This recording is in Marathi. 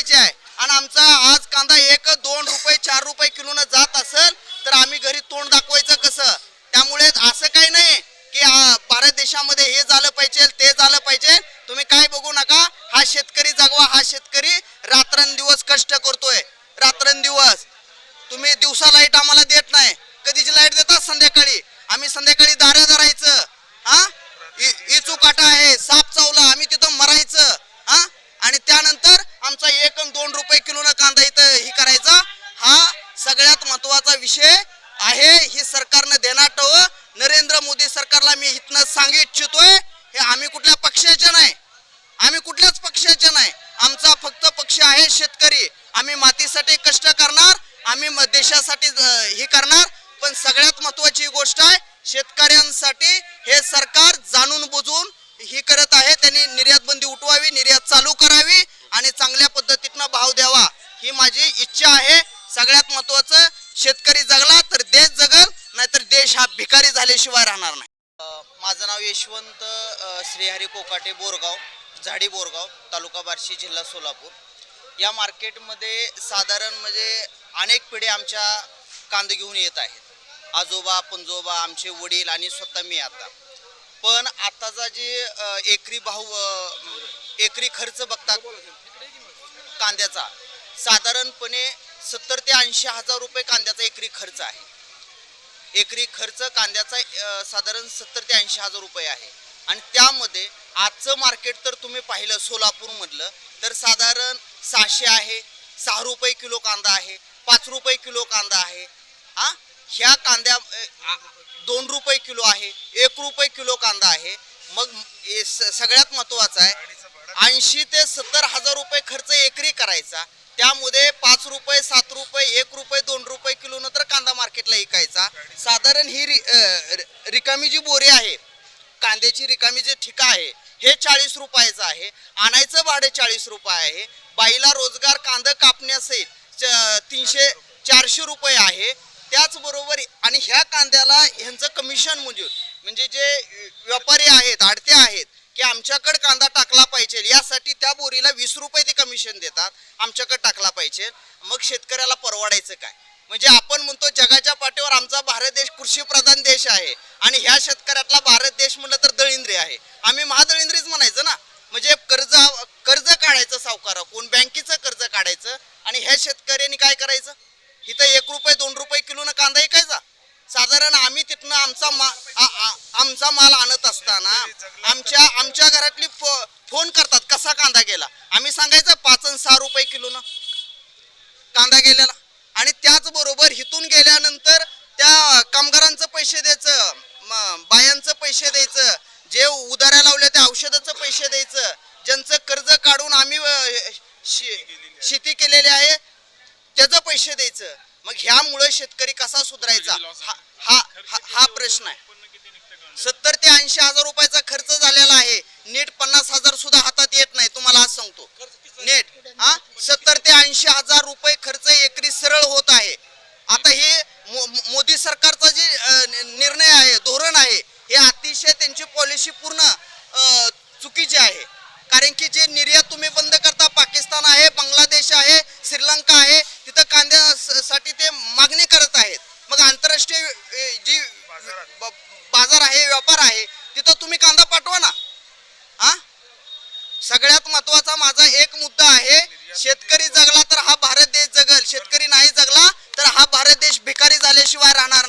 करायची आहे. आणि आमचा आज कांदा एक दोन रुपये चार रुपये किलोनं जात असेल तर आम्ही घरी तोंड दाखवायचं कसं? त्यामुळे असं काही नाही की भारत देशामध्ये हे झालं पाहिजे ते झालं पाहिजे. तुम्ही काय बघू नका हा शेतकरी जगवा हा शेतकरी रात्रंदिवस कष्ट करतोय. रात्रंदिवस. तुम्ही दिवसा लाइट आम्हाला देत नाही. कधीची लाइट देतात? संध्याकाळी. आम्ही संध्याकाळी दारं धरायचं. हा? इचू काटा आहे साप चावला आम्ही तिथं मरायचं हा आणि त्यानंतर आमचा एक अन दोन रुपये किलोनं कांदा इथं ही करायचा. हा सगळ्यात महत्त्वाचा विषय आहे. ही सरकारनं देणार नरेंद्र मोदी सरकारला मी इथनं सांगू इच्छितोय हे आम्ही कुठल्या पक्षाचे नाही. आम्ही कुठल्याच पक्षाचे नाही. आमचा फक्त पक्ष आहे शेतकरी. आम्ही मातीसाठी कष्ट करणार आम्ही म- देशासाठी हे करणार. पण सगळ्यात महत्वाची गोष्ट आहे शेतकऱ्यांसाठी हे सरकार जाणून बुजून ही करत आहे. त्यांनी निर्यात बंदी उठवावी निर्यात चालू करावी. आणि चांगल्या पद्धतीनं भाव द्यावा. ही माझी इच्छा आहे. सगळ्यात महत्वाचं शेतकरी जगला तर देश जगल नाहीतर देश हा भिकारी झाल्याशिवाय राहणार नाही. माझं नाव यशवंत श्रीहरी कोकाटे बोरगाव झाडी बोरगाव तालुका बार्शी जिल्हा सोलापूर. या मार्केटमध्ये साधारण म्हणजे अनेक पिढे आमच्या कांदे घेऊन येत आहेत. आजोबा पंजोबा आमचे वडील आणि स्वतः मी आता. पण आताचा जे एकरी भाव एकरी खर्च बघतात कांद्याचा. साधारणपणे सत्तर ते ऐंशी हजार रुपये कांद्याचा एकरी खर्च आहे. एकरी खर्च कांद्याचा साधारण सत्तर ते ऐंशी हजार रुपये आहे. आणि त्यामध्ये आजचं मार्केट तर तुम्ही पाहिलं सोलापूरमधलं तर साधारण सहाशे आहे सहा रुपये किलो कांदा आहे पाच रुपये किलो कांदा आहे. हा ह्या कांद्या दोन रुपये किलो आहे एक रुपये किलो कांदा आहे. मग स- सगळ्यात महत्त्वाचं आहे ऐंशी ते सत्तर हजार रुपये खर्च एकरी करायचा. त्यामध्ये पाच रुपये सात रुपये एक रुपये दोन रुपये किलो नंतर कांदा मार्केटला विकायचा. साधारण ही रि- रिकामी जी बोरी आहे कांद्याची रिकामी जी ठिका आहे हे चाळीस रुपयाचं आहे. आणायचं भाडे चाळीस रुपये आहे. बाईला रोजगार कांदा कापण्यासहित च- तीनशे चारशे रुपये आहे. त्याचबरोबर आणि ह्या कांद्याला ह्यांचं कमिशन म्हणजे म्हणजे जे व्यापारी आहेत आडते आहेत की आमच्याकडे कांदा टाकला पाहिजे. यासाठी त्या बोरीला वीस रुपये ते कमिशन देतात. आमच्याकडे टाकला पाहिजे. मग शेतकऱ्याला परवडायचं काय? म्हणजे आपण म्हणतो जगाच्या पाठीवर आमचा भारत देश कृषीप्रधान देश आहे. आणि ह्या शेतकऱ्यातला भारत देश म्हणलं तर दळिंद्री आहे. आम्ही महादळिंद्रीच म्हणायचं ना? म्हणजे कर्ज कर्ज काढायचं सावकार कोण बँकेचं कर्ज काढायचं? आणि ह्या शेतकऱ्यांनी काय करायचं? इथं एक रुपये दोन रुपये किलोनं कांदा ऐकायचा साधारण आम्ही तिथनं आमचा मा आमचा माल आणत असताना आमच्या आमच्या घरातली फो- फोन करतात कसा कांदा गेला? आम्ही सांगायचं पाच आणि सहा रुपये किलोनं कांदा गेलेला. आणि त्याचबरोबर इथून गेल्यानंतर त्या कामगारांचं पैसे द्यायचं बायांचं पैसे द्यायचं जे उधाऱ्या लावले त्या औषधाचं पैसे द्यायचं ज्यांचं कर्ज काढून आम्ही शेती केलेली आहे त्याचं पैसे द्यायचं. मग ह्यामुळे शेतकरी कसा सुधारायचा? हा हा- हा प्रश्न आहे. सत्तर ते ऐंशी हजार रुपयाचा खर्च झालेला आहे. नीट पन्नास हजार सुद्धा हातात येत नाही तुम्हाला आज सांगतो. नेट हा सत्तर ते ऐंशी हजार रुपये खर्च एकरी सरळ होत आहे. आता हे मो- मोदी सरकारचा जे निर्णय आहे धोरण आहे हे अतिशय त्यांची पॉलिसी पूर्ण चुकीची आहे. कारण की जे निर्यात तुम्ही बंद करता पाकिस्तान आहे बांगलादेश आहे श्रीलंका आहे तिथं कांद्यासाठी ते मागणी करत आहेत. मग आंतरराष्ट्रीय जी ब- बाजार आहे व्यापार आहे तिथं तुम्ही कांदा पाठवा ना. हा? सगळ्यात महत्त्वाचा माझा एक मुद्दा आहे शेतकरी जगला तर हा भारत देश जगल शेतकरी नाही जगला तर हा भारत देश भिकारी झाल्याशिवाय राहणार नाही.